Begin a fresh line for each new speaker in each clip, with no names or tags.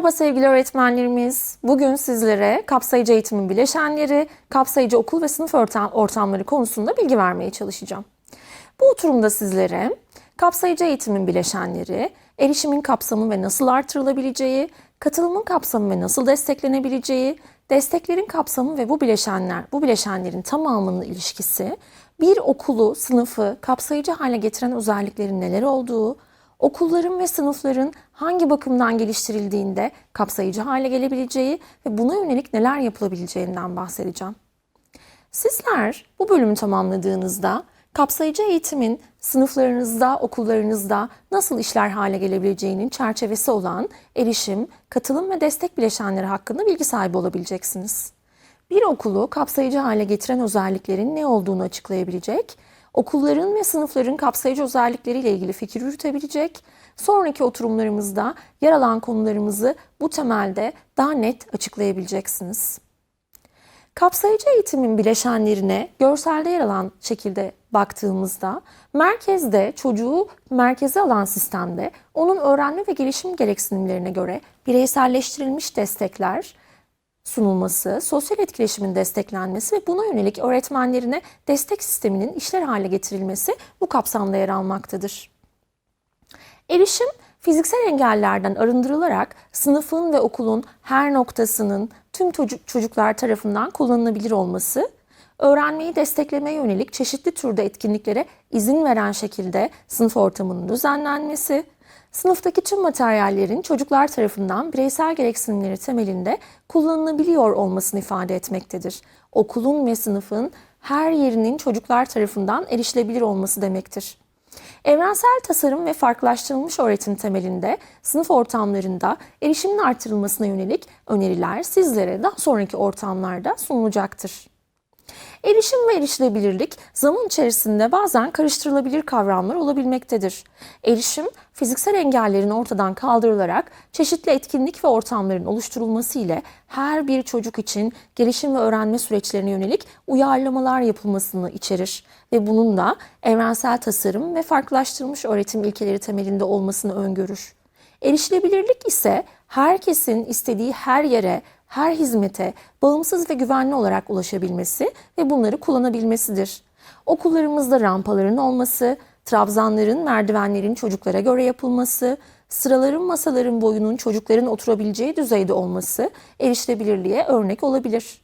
Merhaba sevgili öğretmenlerimiz. Bugün sizlere kapsayıcı eğitimin bileşenleri, kapsayıcı okul ve sınıf ortam- ortamları konusunda bilgi vermeye çalışacağım. Bu oturumda sizlere kapsayıcı eğitimin bileşenleri, erişimin kapsamı ve nasıl artırılabileceği, katılımın kapsamı ve nasıl desteklenebileceği, desteklerin kapsamı ve bu bileşenler, bu bileşenlerin tamamının ilişkisi, bir okulu, sınıfı kapsayıcı hale getiren özelliklerin neler olduğu, okulların ve sınıfların hangi bakımdan geliştirildiğinde kapsayıcı hale gelebileceği ve buna yönelik neler yapılabileceğinden bahsedeceğim. Sizler bu bölümü tamamladığınızda kapsayıcı eğitimin sınıflarınızda, okullarınızda nasıl işler hale gelebileceğinin çerçevesi olan erişim, katılım ve destek bileşenleri hakkında bilgi sahibi olabileceksiniz. Bir okulu kapsayıcı hale getiren özelliklerin ne olduğunu açıklayabilecek, okulların ve sınıfların kapsayıcı özellikleriyle ilgili fikir yürütebilecek, sonraki oturumlarımızda yer alan konularımızı bu temelde daha net açıklayabileceksiniz. Kapsayıcı eğitimin bileşenlerine görselde yer alan şekilde baktığımızda merkezde çocuğu merkeze alan sistemde onun öğrenme ve gelişim gereksinimlerine göre bireyselleştirilmiş destekler sunulması, sosyal etkileşimin desteklenmesi ve buna yönelik öğretmenlerine destek sisteminin işler hale getirilmesi bu kapsamda yer almaktadır. Erişim fiziksel engellerden arındırılarak sınıfın ve okulun her noktasının tüm çocuk, çocuklar tarafından kullanılabilir olması, öğrenmeyi desteklemeye yönelik çeşitli türde etkinliklere izin veren şekilde sınıf ortamının düzenlenmesi, sınıftaki tüm materyallerin çocuklar tarafından bireysel gereksinimleri temelinde kullanılabiliyor olmasını ifade etmektedir. Okulun ve sınıfın her yerinin çocuklar tarafından erişilebilir olması demektir. Evrensel tasarım ve farklılaştırılmış öğretim temelinde sınıf ortamlarında erişimin artırılmasına yönelik öneriler sizlere daha sonraki ortamlarda sunulacaktır. Erişim ve erişilebilirlik zaman içerisinde bazen karıştırılabilir kavramlar olabilmektedir. Erişim, fiziksel engellerin ortadan kaldırılarak çeşitli etkinlik ve ortamların oluşturulması ile her bir çocuk için gelişim ve öğrenme süreçlerine yönelik uyarlamalar yapılmasını içerir ve bunun da evrensel tasarım ve farklılaştırılmış öğretim ilkeleri temelinde olmasını öngörür. Erişilebilirlik ise herkesin istediği her yere, her hizmete bağımsız ve güvenli olarak ulaşabilmesi ve bunları kullanabilmesidir. Okullarımızda rampaların olması, trabzanların, merdivenlerin çocuklara göre yapılması, sıraların masaların boyunun çocukların oturabileceği düzeyde olması erişilebilirliğe örnek olabilir.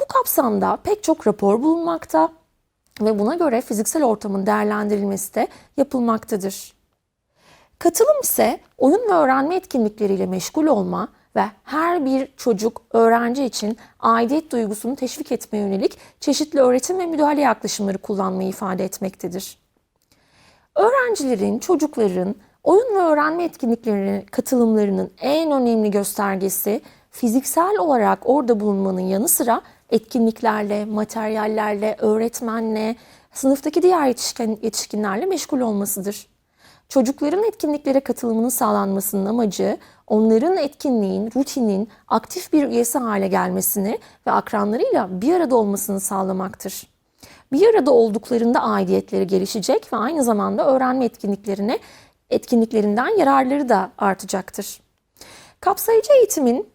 Bu kapsamda pek çok rapor bulunmakta ve buna göre fiziksel ortamın değerlendirilmesi de yapılmaktadır. Katılım ise oyun ve öğrenme etkinlikleriyle meşgul olma ve her bir çocuk, öğrenci için aidiyet duygusunu teşvik etmeye yönelik çeşitli öğretim ve müdahale yaklaşımları kullanmayı ifade etmektedir. Öğrencilerin, çocukların oyun ve öğrenme etkinliklerine katılımlarının en önemli göstergesi fiziksel olarak orada bulunmanın yanı sıra etkinliklerle, materyallerle, öğretmenle, sınıftaki diğer yetişkin, yetişkinlerle meşgul olmasıdır. Çocukların etkinliklere katılımının sağlanmasının amacı onların etkinliğin, rutinin aktif bir üyesi hale gelmesini ve akranlarıyla bir arada olmasını sağlamaktır. Bir arada olduklarında aidiyetleri gelişecek ve aynı zamanda öğrenme etkinliklerine etkinliklerinden yararları da artacaktır. Kapsayıcı eğitimin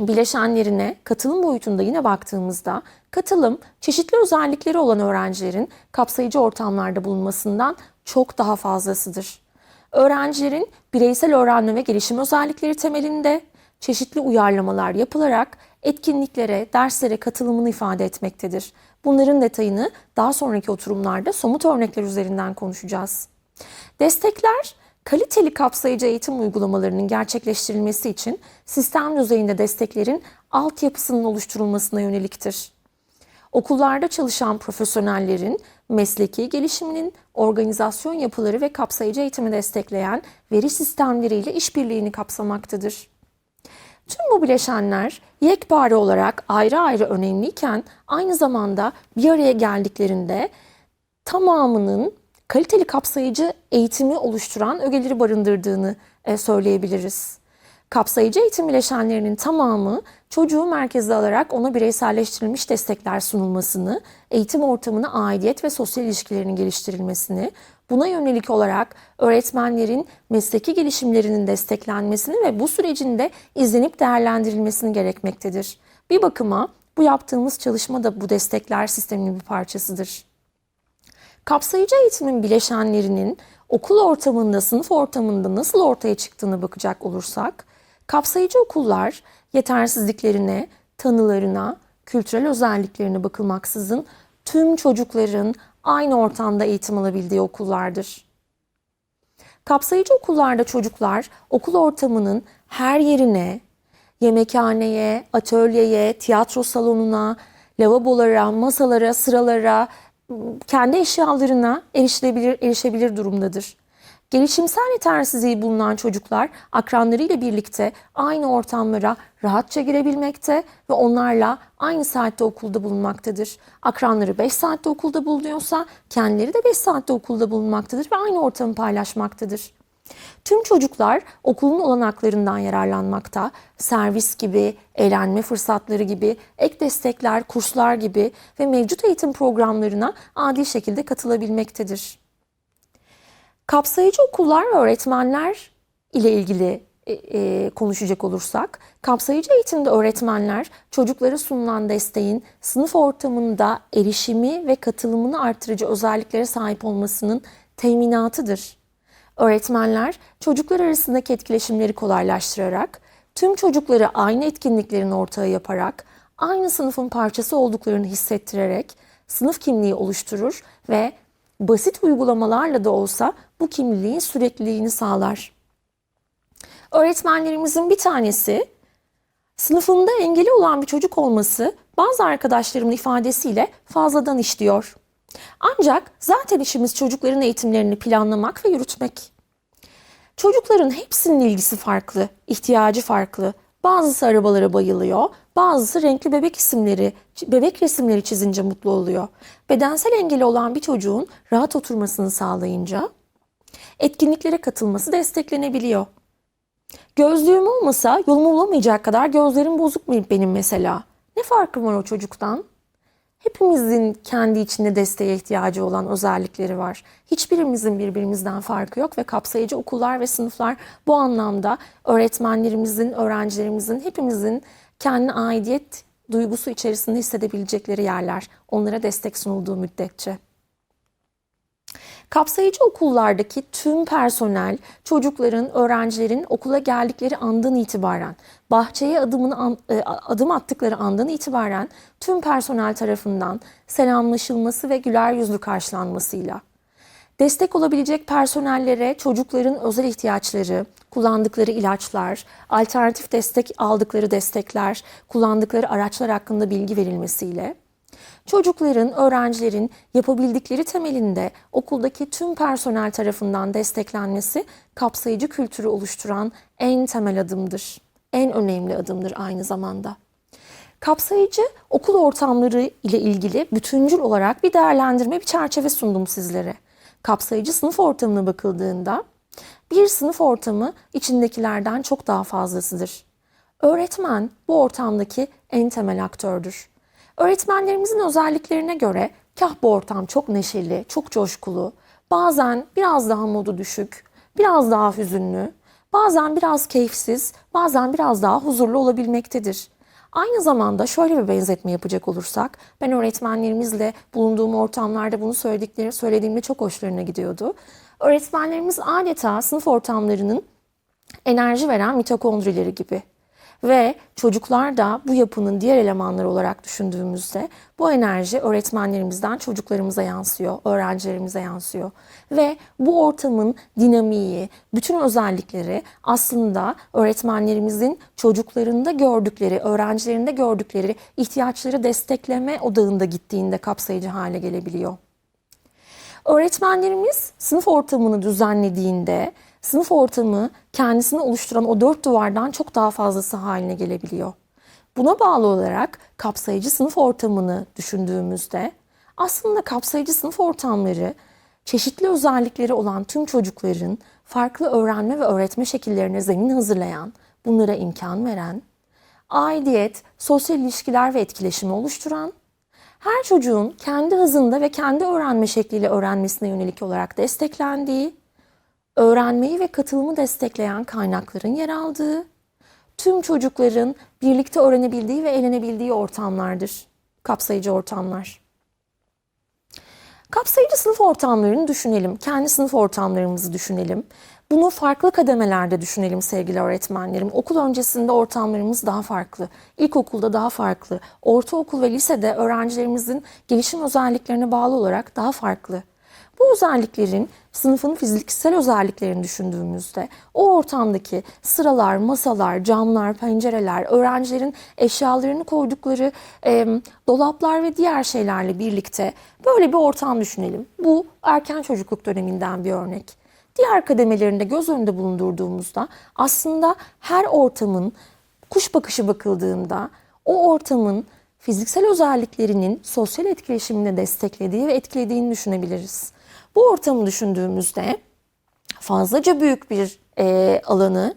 bileşenlerine katılım boyutunda yine baktığımızda katılım çeşitli özellikleri olan öğrencilerin kapsayıcı ortamlarda bulunmasından çok daha fazlasıdır. Öğrencilerin bireysel öğrenme ve gelişim özellikleri temelinde çeşitli uyarlamalar yapılarak etkinliklere, derslere katılımını ifade etmektedir. Bunların detayını daha sonraki oturumlarda somut örnekler üzerinden konuşacağız. Destekler kaliteli kapsayıcı eğitim uygulamalarının gerçekleştirilmesi için sistem düzeyinde desteklerin altyapısının oluşturulmasına yöneliktir. Okullarda çalışan profesyonellerin mesleki gelişiminin organizasyon yapıları ve kapsayıcı eğitimi destekleyen veri sistemleriyle işbirliğini kapsamaktadır. Tüm bu bileşenler yekpare olarak ayrı ayrı önemliyken aynı zamanda bir araya geldiklerinde tamamının kaliteli kapsayıcı eğitimi oluşturan ögeleri barındırdığını e, söyleyebiliriz. Kapsayıcı eğitim bileşenlerinin tamamı çocuğu merkeze alarak ona bireyselleştirilmiş destekler sunulmasını, eğitim ortamına aidiyet ve sosyal ilişkilerinin geliştirilmesini, buna yönelik olarak öğretmenlerin mesleki gelişimlerinin desteklenmesini ve bu sürecin de izlenip değerlendirilmesini gerekmektedir. Bir bakıma bu yaptığımız çalışma da bu destekler sisteminin bir parçasıdır. Kapsayıcı eğitimin bileşenlerinin okul ortamında, sınıf ortamında nasıl ortaya çıktığını bakacak olursak, kapsayıcı okullar yetersizliklerine, tanılarına, kültürel özelliklerine bakılmaksızın tüm çocukların aynı ortamda eğitim alabildiği okullardır. Kapsayıcı okullarda çocuklar okul ortamının her yerine, yemekhaneye, atölyeye, tiyatro salonuna, lavabolara, masalara, sıralara, kendi eşyalarına erişilebilir, erişebilir durumdadır. Gelişimsel yetersizliği bulunan çocuklar akranlarıyla birlikte aynı ortamlara rahatça girebilmekte ve onlarla aynı saatte okulda bulunmaktadır. Akranları 5 saatte okulda bulunuyorsa kendileri de 5 saatte okulda bulunmaktadır ve aynı ortamı paylaşmaktadır. Tüm çocuklar okulun olanaklarından yararlanmakta, servis gibi, eğlenme fırsatları gibi, ek destekler, kurslar gibi ve mevcut eğitim programlarına adil şekilde katılabilmektedir. Kapsayıcı okullar ve öğretmenler ile ilgili e, e, konuşacak olursak, kapsayıcı eğitimde öğretmenler çocuklara sunulan desteğin sınıf ortamında erişimi ve katılımını artırıcı özelliklere sahip olmasının teminatıdır. Öğretmenler çocuklar arasındaki etkileşimleri kolaylaştırarak, tüm çocukları aynı etkinliklerin ortağı yaparak, aynı sınıfın parçası olduklarını hissettirerek sınıf kimliği oluşturur ve basit uygulamalarla da olsa bu kimliğin sürekliliğini sağlar. Öğretmenlerimizin bir tanesi sınıfında engeli olan bir çocuk olması bazı arkadaşlarımın ifadesiyle fazladan iş diyor. Ancak zaten işimiz çocukların eğitimlerini planlamak ve yürütmek. Çocukların hepsinin ilgisi farklı, ihtiyacı farklı. Bazısı arabalara bayılıyor, bazısı renkli bebek isimleri, bebek resimleri çizince mutlu oluyor. Bedensel engeli olan bir çocuğun rahat oturmasını sağlayınca etkinliklere katılması desteklenebiliyor. Gözlüğüm olmasa yolumu bulamayacak kadar gözlerim bozuk mu benim mesela? Ne farkım var o çocuktan? Hepimizin kendi içinde desteğe ihtiyacı olan özellikleri var. Hiçbirimizin birbirimizden farkı yok ve kapsayıcı okullar ve sınıflar bu anlamda öğretmenlerimizin, öğrencilerimizin, hepimizin kendi aidiyet duygusu içerisinde hissedebilecekleri yerler. Onlara destek sunulduğu müddetçe. Kapsayıcı okullardaki tüm personel, çocukların, öğrencilerin okula geldikleri andan itibaren, bahçeye adımını e, adım attıkları andan itibaren tüm personel tarafından selamlaşılması ve güler yüzlü karşılanmasıyla. Destek olabilecek personellere çocukların özel ihtiyaçları, kullandıkları ilaçlar, alternatif destek aldıkları destekler, kullandıkları araçlar hakkında bilgi verilmesiyle çocukların, öğrencilerin yapabildikleri temelinde okuldaki tüm personel tarafından desteklenmesi kapsayıcı kültürü oluşturan en temel adımdır. En önemli adımdır aynı zamanda. Kapsayıcı okul ortamları ile ilgili bütüncül olarak bir değerlendirme, bir çerçeve sundum sizlere. Kapsayıcı sınıf ortamına bakıldığında bir sınıf ortamı içindekilerden çok daha fazlasıdır. Öğretmen bu ortamdaki en temel aktördür. Öğretmenlerimizin özelliklerine göre kah bu ortam çok neşeli, çok coşkulu, bazen biraz daha modu düşük, biraz daha hüzünlü, bazen biraz keyifsiz, bazen biraz daha huzurlu olabilmektedir. Aynı zamanda şöyle bir benzetme yapacak olursak, ben öğretmenlerimizle bulunduğum ortamlarda bunu söyledikleri, söylediğimde çok hoşlarına gidiyordu. Öğretmenlerimiz adeta sınıf ortamlarının enerji veren mitokondrileri gibi. Ve çocuklar da bu yapının diğer elemanları olarak düşündüğümüzde bu enerji öğretmenlerimizden çocuklarımıza yansıyor, öğrencilerimize yansıyor. Ve bu ortamın dinamiği, bütün özellikleri aslında öğretmenlerimizin çocuklarında gördükleri, öğrencilerinde gördükleri ihtiyaçları destekleme odağında gittiğinde kapsayıcı hale gelebiliyor. Öğretmenlerimiz sınıf ortamını düzenlediğinde sınıf ortamı kendisini oluşturan o dört duvardan çok daha fazlası haline gelebiliyor. Buna bağlı olarak kapsayıcı sınıf ortamını düşündüğümüzde aslında kapsayıcı sınıf ortamları çeşitli özellikleri olan tüm çocukların farklı öğrenme ve öğretme şekillerine zemin hazırlayan, bunlara imkan veren, aidiyet, sosyal ilişkiler ve etkileşimi oluşturan, her çocuğun kendi hızında ve kendi öğrenme şekliyle öğrenmesine yönelik olarak desteklendiği, öğrenmeyi ve katılımı destekleyen kaynakların yer aldığı, tüm çocukların birlikte öğrenebildiği ve eğlenebildiği ortamlardır. Kapsayıcı ortamlar. Kapsayıcı sınıf ortamlarını düşünelim. Kendi sınıf ortamlarımızı düşünelim. Bunu farklı kademelerde düşünelim sevgili öğretmenlerim. Okul öncesinde ortamlarımız daha farklı. İlkokulda daha farklı. Ortaokul ve lisede öğrencilerimizin gelişim özelliklerine bağlı olarak daha farklı. Bu özelliklerin sınıfın fiziksel özelliklerini düşündüğümüzde o ortamdaki sıralar, masalar, camlar, pencereler, öğrencilerin eşyalarını koydukları e, dolaplar ve diğer şeylerle birlikte böyle bir ortam düşünelim. Bu erken çocukluk döneminden bir örnek. Diğer kademelerinde göz önünde bulundurduğumuzda aslında her ortamın kuş bakışı bakıldığında o ortamın fiziksel özelliklerinin sosyal etkileşimini desteklediği ve etkilediğini düşünebiliriz. Bu ortamı düşündüğümüzde fazlaca büyük bir e, alanı,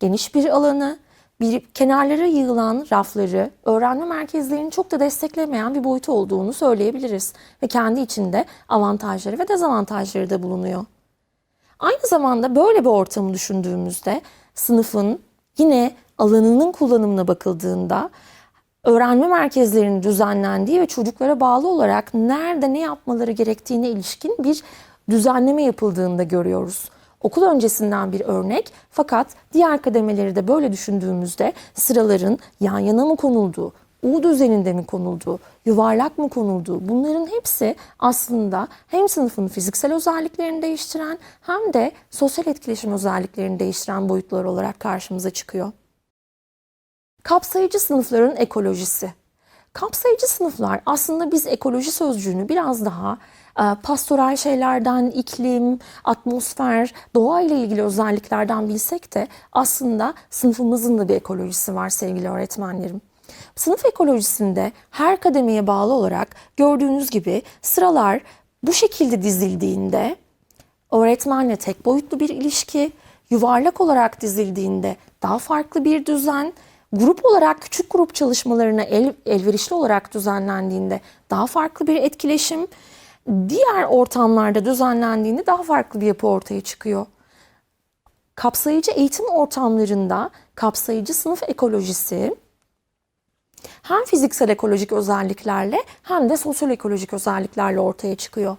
geniş bir alanı, bir kenarlara yığılan rafları, öğrenme merkezlerini çok da desteklemeyen bir boyutu olduğunu söyleyebiliriz. Ve kendi içinde avantajları ve dezavantajları da bulunuyor. Aynı zamanda böyle bir ortamı düşündüğümüzde sınıfın yine alanının kullanımına bakıldığında öğrenme merkezlerinin düzenlendiği ve çocuklara bağlı olarak nerede ne yapmaları gerektiğine ilişkin bir düzenleme yapıldığını da görüyoruz. Okul öncesinden bir örnek fakat diğer kademeleri de böyle düşündüğümüzde sıraların yan yana mı konulduğu, U düzeninde mi konulduğu, yuvarlak mı konulduğu bunların hepsi aslında hem sınıfın fiziksel özelliklerini değiştiren hem de sosyal etkileşim özelliklerini değiştiren boyutlar olarak karşımıza çıkıyor. Kapsayıcı sınıfların ekolojisi. Kapsayıcı sınıflar aslında biz ekoloji sözcüğünü biraz daha e, pastoral şeylerden, iklim, atmosfer, doğa ile ilgili özelliklerden bilsek de aslında sınıfımızın da bir ekolojisi var sevgili öğretmenlerim. Sınıf ekolojisinde her kademeye bağlı olarak gördüğünüz gibi sıralar bu şekilde dizildiğinde öğretmenle tek boyutlu bir ilişki, yuvarlak olarak dizildiğinde daha farklı bir düzen, grup olarak küçük grup çalışmalarına el, elverişli olarak düzenlendiğinde daha farklı bir etkileşim, diğer ortamlarda düzenlendiğinde daha farklı bir yapı ortaya çıkıyor. Kapsayıcı eğitim ortamlarında kapsayıcı sınıf ekolojisi hem fiziksel ekolojik özelliklerle hem de sosyal ekolojik özelliklerle ortaya çıkıyor.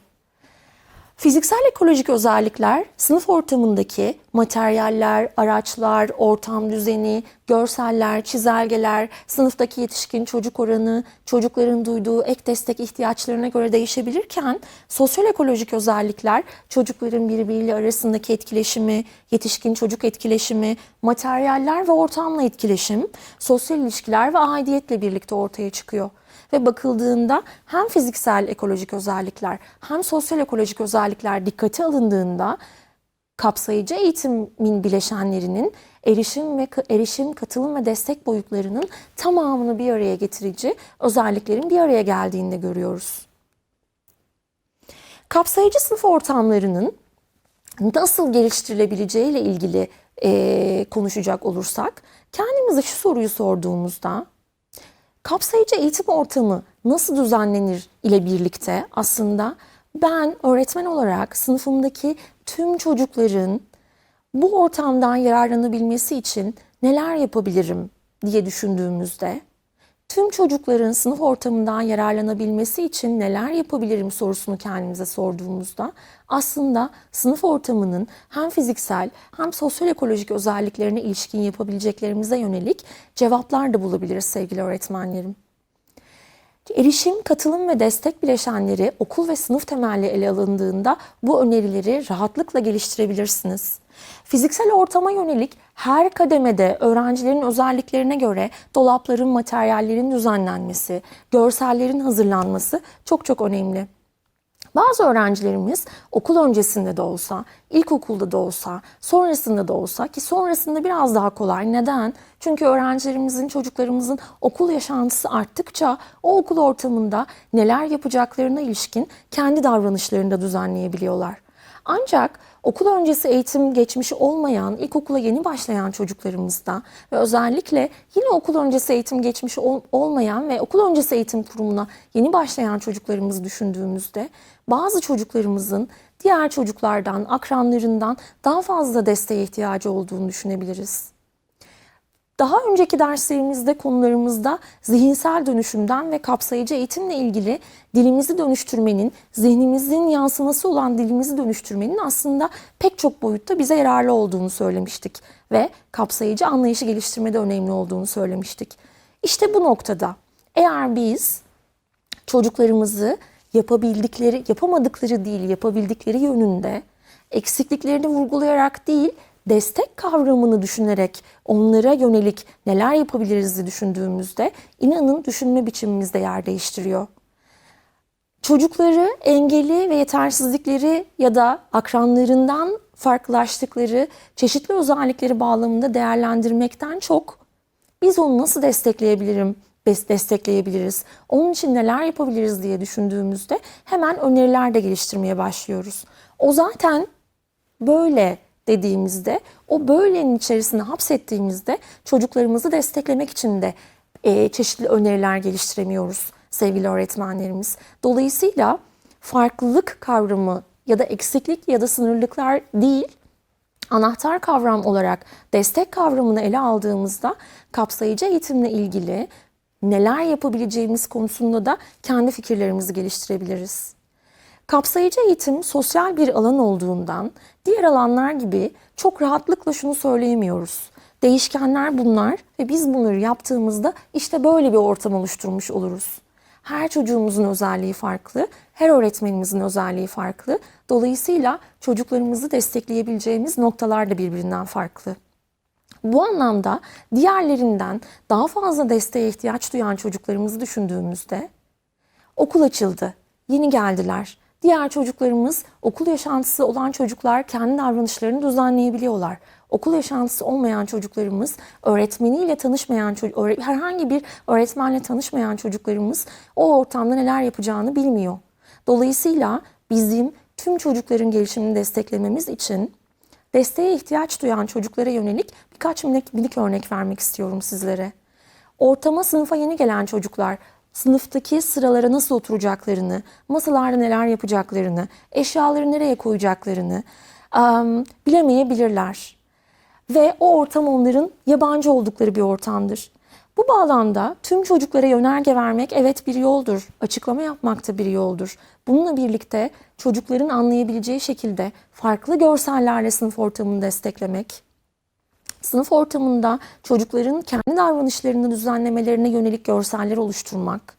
Fiziksel ekolojik özellikler sınıf ortamındaki materyaller, araçlar, ortam düzeni, görseller, çizelgeler, sınıftaki yetişkin çocuk oranı, çocukların duyduğu ek destek ihtiyaçlarına göre değişebilirken sosyal ekolojik özellikler çocukların birbiriyle arasındaki etkileşimi, yetişkin çocuk etkileşimi, materyaller ve ortamla etkileşim, sosyal ilişkiler ve aidiyetle birlikte ortaya çıkıyor ve bakıldığında hem fiziksel ekolojik özellikler hem sosyal ekolojik özellikler dikkate alındığında kapsayıcı eğitimin bileşenlerinin erişim ve erişim, katılım ve destek boyutlarının tamamını bir araya getirici özelliklerin bir araya geldiğini de görüyoruz. Kapsayıcı sınıf ortamlarının nasıl geliştirilebileceği ile ilgili e, konuşacak olursak kendimize şu soruyu sorduğumuzda kapsayıcı eğitim ortamı nasıl düzenlenir ile birlikte aslında? Ben öğretmen olarak sınıfımdaki tüm çocukların bu ortamdan yararlanabilmesi için neler yapabilirim diye düşündüğümüzde tüm çocukların sınıf ortamından yararlanabilmesi için neler yapabilirim sorusunu kendimize sorduğumuzda aslında sınıf ortamının hem fiziksel hem sosyal ekolojik özelliklerine ilişkin yapabileceklerimize yönelik cevaplar da bulabiliriz sevgili öğretmenlerim. Erişim, katılım ve destek bileşenleri okul ve sınıf temelli ele alındığında bu önerileri rahatlıkla geliştirebilirsiniz. Fiziksel ortama yönelik her kademede öğrencilerin özelliklerine göre dolapların, materyallerin düzenlenmesi, görsellerin hazırlanması çok çok önemli. Bazı öğrencilerimiz okul öncesinde de olsa, ilkokulda da olsa, sonrasında da olsa ki sonrasında biraz daha kolay. Neden? Çünkü öğrencilerimizin, çocuklarımızın okul yaşantısı arttıkça o okul ortamında neler yapacaklarına ilişkin kendi davranışlarını da düzenleyebiliyorlar. Ancak okul öncesi eğitim geçmişi olmayan, ilkokula yeni başlayan çocuklarımızda ve özellikle yine okul öncesi eğitim geçmişi ol- olmayan ve okul öncesi eğitim kurumuna yeni başlayan çocuklarımızı düşündüğümüzde bazı çocuklarımızın diğer çocuklardan, akranlarından daha fazla desteğe ihtiyacı olduğunu düşünebiliriz. Daha önceki derslerimizde konularımızda zihinsel dönüşümden ve kapsayıcı eğitimle ilgili dilimizi dönüştürmenin, zihnimizin yansıması olan dilimizi dönüştürmenin aslında pek çok boyutta bize yararlı olduğunu söylemiştik ve kapsayıcı anlayışı geliştirmede önemli olduğunu söylemiştik. İşte bu noktada eğer biz çocuklarımızı yapabildikleri, yapamadıkları değil, yapabildikleri yönünde eksikliklerini vurgulayarak değil, destek kavramını düşünerek onlara yönelik neler yapabiliriz düşündüğümüzde inanın düşünme biçimimiz de yer değiştiriyor. Çocukları engeli ve yetersizlikleri ya da akranlarından farklılaştıkları çeşitli özellikleri bağlamında değerlendirmekten çok biz onu nasıl destekleyebilirim, destekleyebiliriz, onun için neler yapabiliriz diye düşündüğümüzde hemen öneriler de geliştirmeye başlıyoruz. O zaten böyle dediğimizde, o böylenin içerisine hapsettiğimizde çocuklarımızı desteklemek için de e, çeşitli öneriler geliştiremiyoruz sevgili öğretmenlerimiz. Dolayısıyla farklılık kavramı ya da eksiklik ya da sınırlıklar değil, anahtar kavram olarak destek kavramını ele aldığımızda kapsayıcı eğitimle ilgili neler yapabileceğimiz konusunda da kendi fikirlerimizi geliştirebiliriz. Kapsayıcı eğitim sosyal bir alan olduğundan diğer alanlar gibi çok rahatlıkla şunu söyleyemiyoruz. Değişkenler bunlar ve biz bunları yaptığımızda işte böyle bir ortam oluşturmuş oluruz. Her çocuğumuzun özelliği farklı, her öğretmenimizin özelliği farklı. Dolayısıyla çocuklarımızı destekleyebileceğimiz noktalar da birbirinden farklı. Bu anlamda diğerlerinden daha fazla desteğe ihtiyaç duyan çocuklarımızı düşündüğümüzde okul açıldı, yeni geldiler. Diğer çocuklarımız okul yaşantısı olan çocuklar kendi davranışlarını düzenleyebiliyorlar. Okul yaşantısı olmayan çocuklarımız, öğretmeniyle tanışmayan herhangi bir öğretmenle tanışmayan çocuklarımız o ortamda neler yapacağını bilmiyor. Dolayısıyla bizim tüm çocukların gelişimini desteklememiz için desteğe ihtiyaç duyan çocuklara yönelik birkaç minik, minik örnek vermek istiyorum sizlere. Ortama sınıfa yeni gelen çocuklar sınıftaki sıralara nasıl oturacaklarını, masalarda neler yapacaklarını, eşyaları nereye koyacaklarını em, bilemeyebilirler. Ve o ortam onların yabancı oldukları bir ortamdır. Bu bağlamda tüm çocuklara yönerge vermek evet bir yoldur. Açıklama yapmak da bir yoldur. Bununla birlikte çocukların anlayabileceği şekilde farklı görsellerle sınıf ortamını desteklemek, sınıf ortamında çocukların kendi davranışlarını düzenlemelerine yönelik görseller oluşturmak,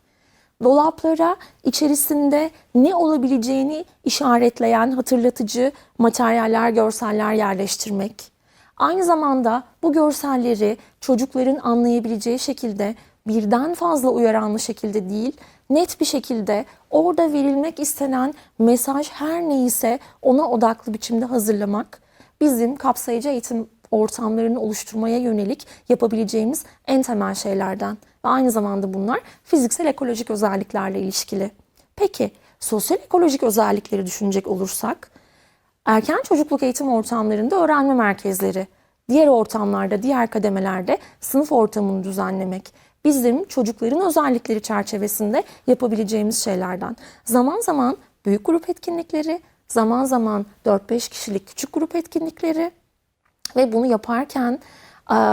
dolaplara içerisinde ne olabileceğini işaretleyen hatırlatıcı materyaller, görseller yerleştirmek. Aynı zamanda bu görselleri çocukların anlayabileceği şekilde birden fazla uyaranlı şekilde değil, net bir şekilde orada verilmek istenen mesaj her neyse ona odaklı biçimde hazırlamak bizim kapsayıcı eğitim ortamlarını oluşturmaya yönelik yapabileceğimiz en temel şeylerden. Ve aynı zamanda bunlar fiziksel ekolojik özelliklerle ilişkili. Peki sosyal ekolojik özellikleri düşünecek olursak erken çocukluk eğitim ortamlarında öğrenme merkezleri, diğer ortamlarda, diğer kademelerde sınıf ortamını düzenlemek bizim çocukların özellikleri çerçevesinde yapabileceğimiz şeylerden. Zaman zaman büyük grup etkinlikleri, zaman zaman 4-5 kişilik küçük grup etkinlikleri ve bunu yaparken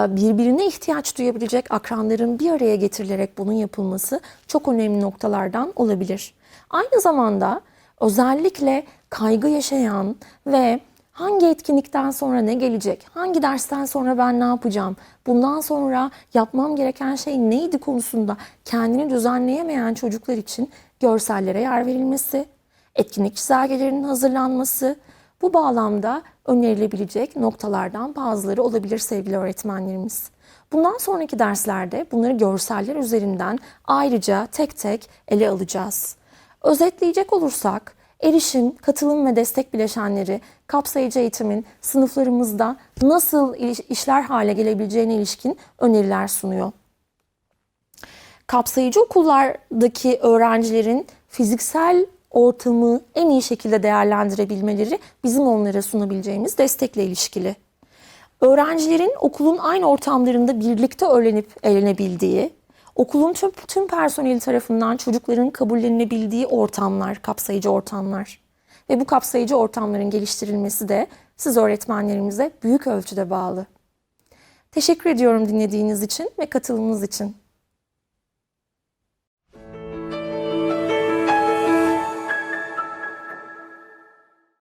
birbirine ihtiyaç duyabilecek akranların bir araya getirilerek bunun yapılması çok önemli noktalardan olabilir. Aynı zamanda özellikle kaygı yaşayan ve hangi etkinlikten sonra ne gelecek, hangi dersten sonra ben ne yapacağım, bundan sonra yapmam gereken şey neydi konusunda kendini düzenleyemeyen çocuklar için görsellere yer verilmesi, etkinlik çizelgelerinin hazırlanması, bu bağlamda önerilebilecek noktalardan bazıları olabilir sevgili öğretmenlerimiz. Bundan sonraki derslerde bunları görseller üzerinden ayrıca tek tek ele alacağız. Özetleyecek olursak erişim, katılım ve destek bileşenleri kapsayıcı eğitimin sınıflarımızda nasıl işler hale gelebileceğine ilişkin öneriler sunuyor. Kapsayıcı okullardaki öğrencilerin fiziksel ortamı en iyi şekilde değerlendirebilmeleri bizim onlara sunabileceğimiz destekle ilişkili. Öğrencilerin okulun aynı ortamlarında birlikte öğrenip eğlenebildiği, okulun tüm, tüm personeli tarafından çocukların kabullenilebildiği ortamlar, kapsayıcı ortamlar. Ve bu kapsayıcı ortamların geliştirilmesi de siz öğretmenlerimize büyük ölçüde bağlı. Teşekkür ediyorum dinlediğiniz için ve katılımınız için.